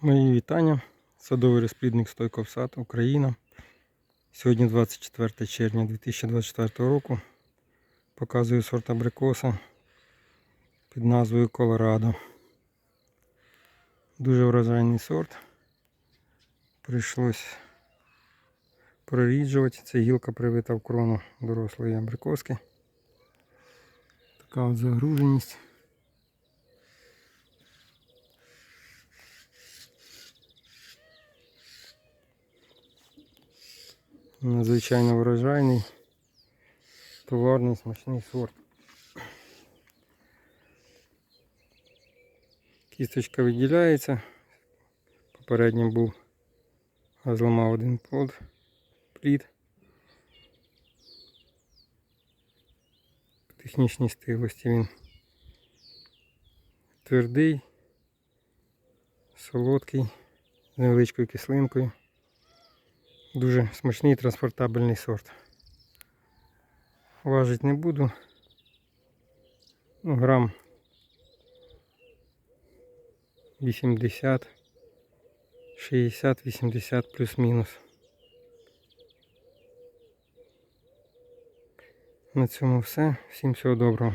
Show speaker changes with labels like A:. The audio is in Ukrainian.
A: Мої вітання. Садовий розплідник Стойков сад, Україна. Сьогодні 24 червня 2024 року. Показую сорт абрикоса під назвою Колорадо. Дуже врожайний сорт. Прийшлось проріджувати. Це гілка привита в крону дорослої абрикоски. Така от загруженість. Надзвичайно врожайний, товарний, смачний сорт. Кісточка виділяється. Попередньо був зламав один плод, плід. В технічній стиглості він твердий, солодкий, з невеличкою кислинкою. Дуже смачний транспортабельний сорт. Важить не буду. Ну, грам 80, 60, 80 плюс-мінус. На цьому все. Всім всього доброго.